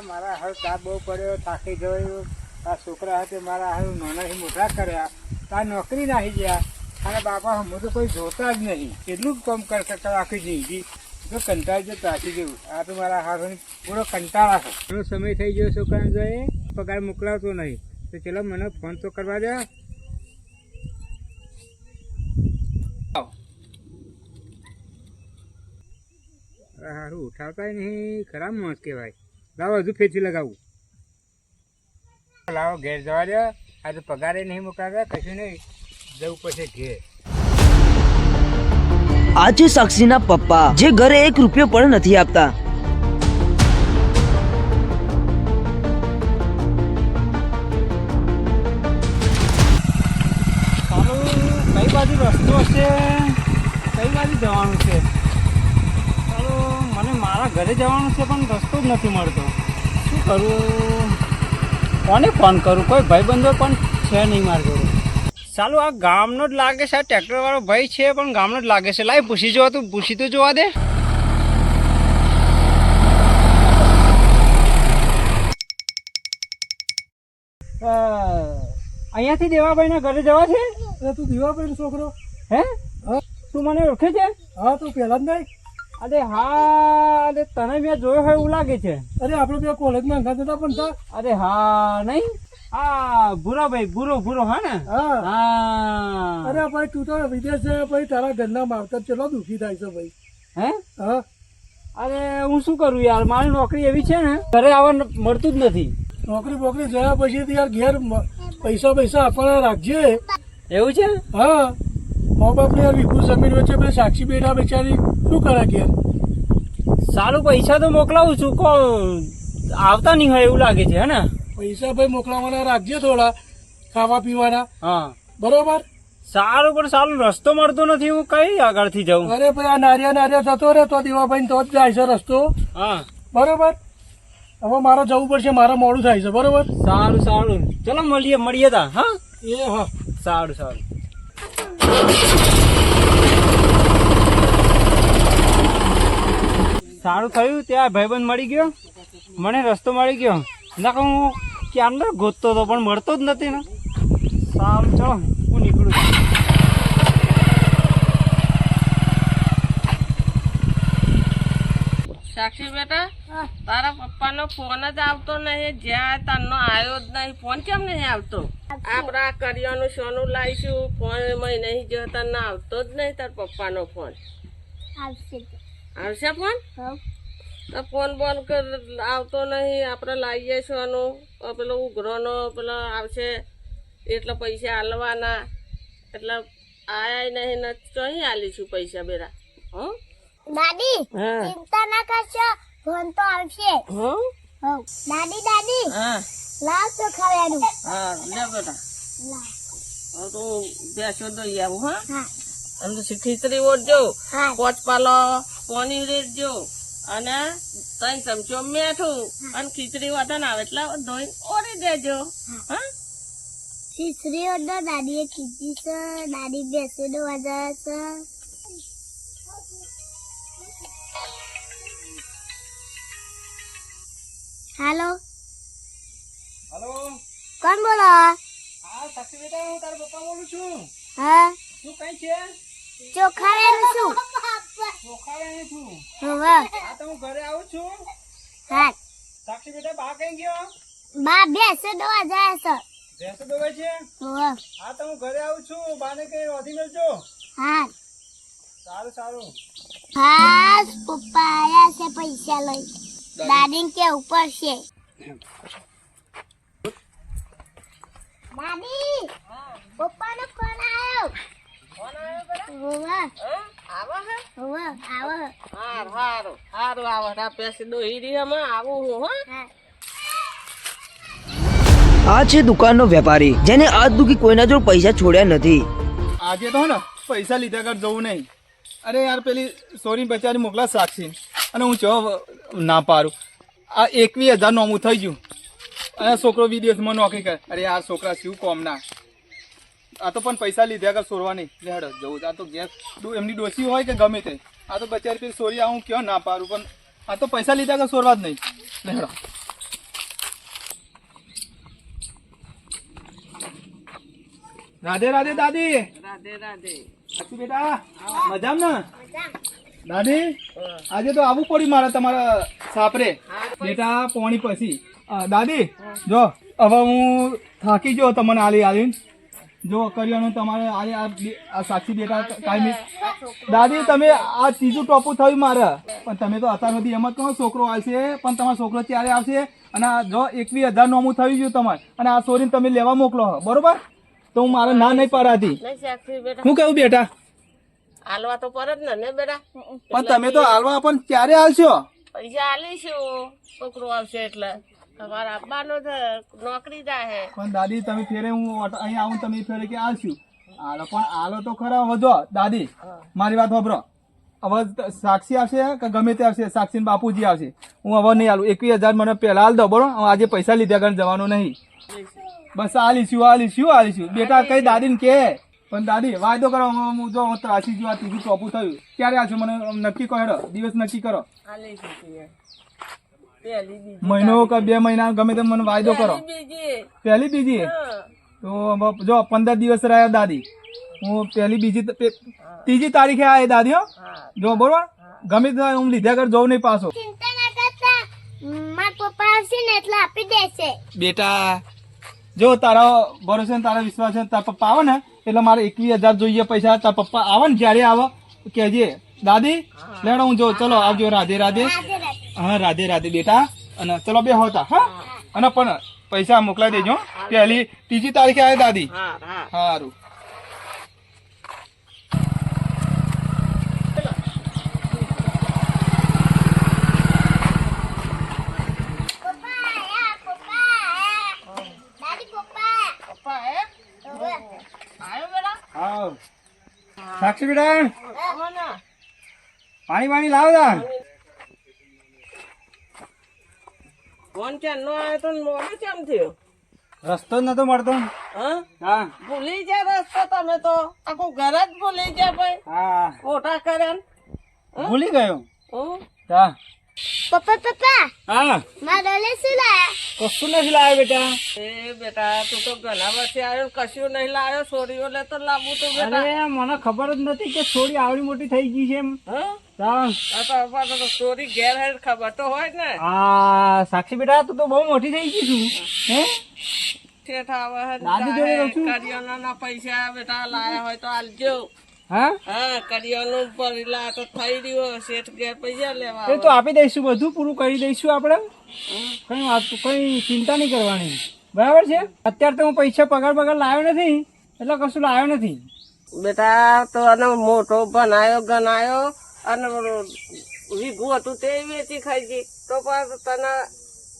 મારા હાલ તાપ બહુ પડ્યો, થાકી ગયો. આ છોકરા હાથે મારા હાલ નાનાથી મોટા કર્યા. આ નોકરી નાખી ગયા. અને બાપા હું તો કોઈ જોતા જ નહીં. કેટલું જ કામ કરતા કર આખી જિંદગી. જો કંટાળી જો તાકી ગયું. આ તો મારા હાથ પૂરો કંટાળા છે. ઘણો સમય થઈ ગયો છોકરાને જોઈએ પગાર મોકલાવતો નહીં. તો ચલો મને ફોન તો કરવા દે. સારું ઉઠાવતા નહીં. ખરાબ મોજ કહેવાય. લાવો હજુ ફેચી લગાવું. લાવો ઘેર જવા દે. આ તો પગારે નહીં મુકાવે કશું નહીં. જવું પડશે ઘેર. આ છે સાક્ષીના પપ્પા જે ઘરે એક રૂપિયો પણ નથી આપતા. કઈ બાજુ રસ્તો છે કઈ બાજુ જવાનું છે? મને મારા ઘરે જવાનું છે પણ રસ્તો જ નથી મળતો. શું કરું? કોને ફોન કરું? કોઈ ભાઈબંધો પણ છે નહીં મારા જોડે. ચાલો આ ગામનો જ લાગે છે આ ટ્રેક્ટરવાળો ભાઈ છે પણ ગામનો જ લાગે છે. લાઈ પૂછી જોવા તું પૂછી તો જોવા દે. અહીંયાથી દેવાભાઈના ઘરે જવા છે? તું દીવાભાઈ છોકરો? હે? હા. તું મને ઓળખે છે? હા તું પહેલાં જ નહીં. અરે હા અરે તને મેં જોયો હોય એવું લાગે છે. અરે આપણે બે કોલેજમાં અંગા જતા પણ તા. અરે હા નહીં? હા ભૂરો ભાઈ ભૂરો ભૂરો હા ને? હા. અરે ભાઈ તું તો વિદેશ છે ભાઈ તારા ઘરના માવતર ચલો દુઃખી થાય છે ભાઈ. હે? હા. અરે હું શું કરું યાર? મારી નોકરી એવી છે ને ઘરે આવવા મળતું જ નથી. નોકરી બોકરી જયા પછી યાર ઘેર પૈસા પૈસા આપવાના રાખજે. એવું છે? હા. મા બાપને ને વિકુ જમીન વચ્ચે પેલી સાક્ષી બેઠા બેચારી શું કરે કે? સારું પૈસા તો મોકલાવું છું કો આવતા નહીં હોય એવું લાગે છે હે ને? પૈસા ભાઈ મોકલાવાના રાખજે થોડા ખાવા પીવાના. હા. બરોબર? સારું પણ સારું રસ્તો મળતો નથી હું કઈ આગળથી જાઉં? અરે ભાઈ આ નારિયા નારિયા થતો રે તો દીવાભાઈ તો જ જાય છે રસ્તો. હા. બરોબર? હવે મારે જવું પડશે મારે મોડું થાય છે બરોબર? સારું સારું. ચલો મળીએ મળીએ તા હા? એ હા. સારું સારું. સારું થયું ત્યાં ભાઈબંધ મળી ગયો. મને રસ્તો મળી ગયો. ના હું ક્યારનો ગોતતો હતો પણ મળતો જ નથી ને. સારું ચલો હું નીકળું છું. સાક્ષી બેટા તારા પપ્પાનો ફોન જ આવતો નહીં જ્યાં તારનો આવ્યો જ નહીં. ફોન કેમ નહીં આવતો? આપણા કરિયાનું સોનું લાવીશું. ફોન નહીં જો તને આવતો જ નહીં તાર પપ્પાનો ફોન. આવશે. ફોન? તો ફોન બોન કર આવતો નહીં આપણે લાવીએ સોનું આનું. પેલો ઉઘરોનો પેલો આવશે. એટલે પૈસા હાલવાના એટલે આયા નહીં ને ચોહી આલીશું પૈસા બેરા. હં? દાદી હા. ચિંતા ના કરશો ફોન તો આવશે. હં? દાદી દાદી. હા. લાવ તો ખાવાનું. હા લે બેટા. લાવ. તો બેસો દઈ આવું હા. હા. અને ખીચડી ઓઢજો. હા. પોચ પાલો. પોની રેડજો અને ત્રણ ચમચો મીઠું અને ખીચડી વધારે આવે એટલે ધોઈ ઓરી દેજો. હા? ખીચડી ઓડો દાદીએ ખીચી છે. દાદી બેસેડો વાજા છે. હાલો. હલો. કોણ બોલો? હા સાક્ષી બેટા હું તારા પપ્પા બોલું છું. હા. શું કઈ છે? ચોખા વેરું છું. છું. હા તો હું ઘરે આવું છું. હા. સાક્ષી બેટા બા કઈ ગયો? બા બેસેડો વાજા છે. ભેંસો દોવાય છે? હા તો હું ઘરે આવું છું. બાને કઈ વધી મેળજો. હા. સારું સારું. હા પપ્પા આયા છે પૈસા લઈ. દાદી. કે ઉપર છે દાદી પપ્પાનો ફોન આવ્યો આ પેસી દોહી રહી અમે આવું હું હા. હા. આ છે દુકાનનો વેપારી જેને આજ દુખી કોઈના જોડે પૈસા છોડ્યા નથી. આજે તો હે ને પૈસા લીધા કર જવું નહીં. અરે યાર પેલી સોરી બચારી મોકલા સાક્ષી. અને હું ચો ના પારું આ એકવીસ હજાર નોમું થઈ ગયું. અને છોકરો વિદેશમાં નોકરી કરે. અરે યાર છોકરા શું કોમના? આ તો પણ પૈસા લીધા કર સોરવાની. નહીં લેડ જવું આ તો ગેસ એમની ડોસી હોય કે ગમે તે. આ તો બચારી પછી સોરી હું ક્યાં ના પારું પણ આ તો પૈસા લીધા કર સોરવા જ નહીં. લેડ રાધે રાધે દાદી. રાધે રાધે. સાચું બેટા? મજામાં ને? દાદી આજે તો આવું પડ્યું મારે તમારા સાપરે બેટા પોણી પછી. દાદી જો હવે હું થાકી ગયો તમને આલી આવીને જો કરિયાણું તમારે આ સાક્ષી બેટા કાયમી દાદી તમે આ ત્રીજું ટોપું થયું મારે. પણ તમે તો અત્યાર સુધી એમ જ કહો છોકરો આવશે? પણ તમારો છોકરો ત્યારે આવશે? અને આ જો એકવીસ હજાર નોમું થયું ગયું તમારે. અને આ સોરીને તમે લેવા મોકલો બરોબર? તો હું મારે ના નહીં પડાતી બેટા. હું કેવું બેટા? હાલવા તો પર જ ને બેટા? પણ તમે તો હાલવા પણ ક્યારે હાલશો? પૈસા હાલીશું છોકરો આવશે એટલે. નોકરી જાય પણ દાદી તમે ફેરે હું અહીં આવું તમે ફેરે કે આવશું આલો પણ આલો તો ખરા હવે જો દાદી મારી વાત વાપરો. હવે સાક્ષી આવશે કે ગમે તે આવશે? સાક્ષી બાપુજી આવશે. હું હવે નહીં આલું. એકવીસ હજાર મને પહેલા હાલ દો બરો આજે પૈસા લીધા કારણ જવાનું નહીં. બસ હાલીશું હાલીશું આલીશું. બેટા કઈ દાદીને કે? પણ દાદી વાયદો કરો. હું જો હું ત્રાસી જો આ ત્રીજું ચોપું થયું. ક્યારે આવશે મને? નક્કી કરો દિવસ નક્કી કરો. મહિનો કે બે મહિના ગમે તે મને વાયદો કરો. બીજી. પહેલી બીજી? તો જો પંદર દિવસ રહ્યા દાદી. હું પહેલી બીજી ત્રીજી તારીખે આ દાદી હો. જો બરોબર? ગમે તે હું લીધા કર જવું નહીં પાછો. ચિંતા ના કરતા. મારા પપ્પા આવશે ને એટલે આપી દેશે. બેટા જો તારા ભરોસે ને તારા વિશ્વાસ છે તારા પપ્પા આવે ને એટલે મારે એકવીસ હજાર જોઈએ પૈસા. તારા પપ્પા આવે ને જ્યારે આવે કેજે દાદી લેડો હું જો ચલો આવજો રાધે. રાધે હા રાધે રાધે બેટા. અને ચલો બે હોતા હા? અને પણ પૈસા મોકલાઈ દેજો. પહેલી ત્રીજી તારીખે આવે દાદી. સારું સાક્ષી બેટા. પાણી પાણી લાવ ફોન ચાલનો આવ્યો તો મોડો કેમ થયો? રસ્તો જ નતો મળતો. હા? હા. ભૂલી ગયા રસ્તો તમે તો. આખું ઘર જ ભૂલી ગયા ભાઈ. હા. મોટા કર્યા ભૂલી ગયો. હં? પપ્પા પપ્પા. હા. મારા શું લાયા? કશું નથી લાવ્યો બેટા. એ બેટા તું તો ઘણા વર્ષે આવ્યો કશું નહીં લાવ્યો. છોરીઓ લે તો લાવવું તો બેટા. મને ખબર જ નથી કે છોડી આવડી મોટી થઈ ગઈ છે એમ. હં? હા. આ તો અપાતો તો ચોરી ખબર તો હોય ને. આ સાક્ષી બેટા તું તો બહુ મોટી થઈ ગઈ છું. હે? શેઠ દાદી જોડે રહું પૈસા બેટા લાયા હોય તો આલજો. હા? હા કરિયાણું ભરેલા તો થઈ રહ્યો શેઠ ઘેર પૈસા લેવા એ તો આપી દઈશું બધું પૂરું કરી દઈશું આપણે. કઈ વાત કઈ ચિંતા નહીં કરવાની. બરાબર છે? અત્યારે તો હું પૈસા પગાર પગાર લાવ્યો નથી એટલે કશું લાવ્યો નથી. બેટા તો આને મોટો ભણાયો ગણાયો. અને વીઘું હતું તે વેચી ખાઈ ગઈ તો પણ તને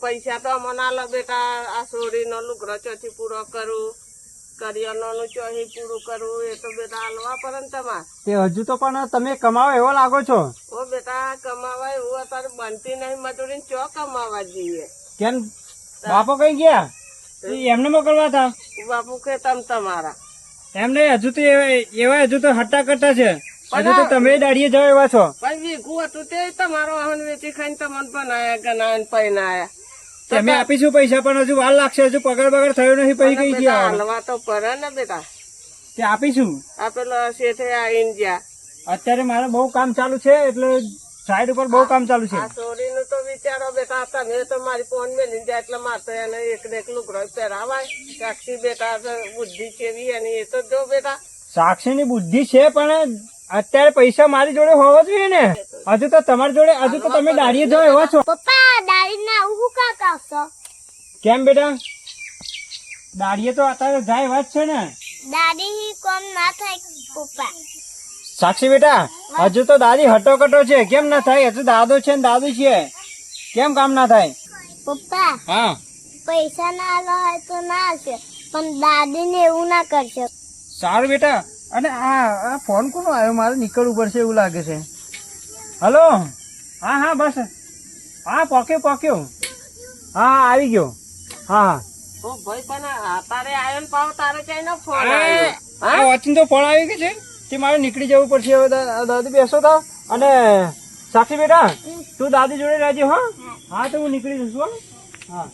પૈસા તો અમને આલો બેટા આ સોરીનો લુગડો ચોથી પૂરો કરું કરિયાણાનું ચોહી પૂરું કરવું એ તો બેટા હાલવા ને તમારે. તે હજુ તો પણ તમે કમાવો એવો લાગો છો? ઓ બેટા કમાવા એવું અત્યારે બનતી નહીં મજૂરી ચો કમાવા જઈએ? કેમ? બાપો કઈ ગયા? એમને મોકલવા હતા? બાપુ કે તમ તમારા. એમને હજુ તો એવા એવા હજુ તો હટ્ટા કરતા છે. હજુ તો તમે દાડીએ જાવ એવા છો. ભાઈ વીઘું હતું તે તમારો વાહન વેચી ખાઈને તમને ને પૈનાયા તમે આપીશું પૈસા પણ હજુ વાર લાગશે હજુ પગાર બગાર થયો નથી પછી કઈ ગયા હાલવા તો પડે ને બેટા. તે આપીશું? આ શેઠે આવીને ગયા. અત્યારે મારે બહુ કામ ચાલુ છે એટલે સાઈડ ઉપર બહુ કામ ચાલુ છે. ચોરી નું તો વિચારો બેટા તમે તો મારી ફોન મેલી જાય એટલે મારે એને એક ને એકલું ગ્રહ પહેરાવાય. સાક્ષી બેટા બુદ્ધિ કેવી એની એ તો જો બેટા. સાક્ષીની બુદ્ધિ છે પણ અત્યારે પૈસા મારી જોડે હોવા જોઈએ ને? હજુ તો તમારી જોડે હજુ તો તમે દાડીએ જો એવા છો. પપ્પા દાડી ના હું કા કાવશો કેમ બેટા? દાડીએ તો અત્યારે જાય વાત છે ને. દાડી કોમ ના થાય પપ્પા. સાક્ષી બેટા હજુ તો દાદી હટોકટો છે. કેમ ના થાય? હજુ દાદો છે ને દાદુ છે. કેમ કામ ના થાય? પપ્પા હા. પૈસા ના આલો હોય તો ના આવશે પણ દાદી ને એવું ના કરશે. સારું બેટા. અને આ આ ફોન કોનો આવ્યો? મારે નીકળવું પડશે એવું લાગે છે. હલો હા હા બસ. હા પોક્યો પોક્યો. હા આવી ગયો. હા હા. ઓ ભાઈ પણ તારે આયો પાવ તારે કઈ નો ફોન આવ્યો? આ વોચિંગ તો ફોન આવી ગયો છે તે મારે નીકળી જવું પડશે હવે દાદી બેસો તા. અને સાક્ષી બેટા તું દાદી જોડે રહેજે હા. હા. તો હું નીકળી જશું હો. હા.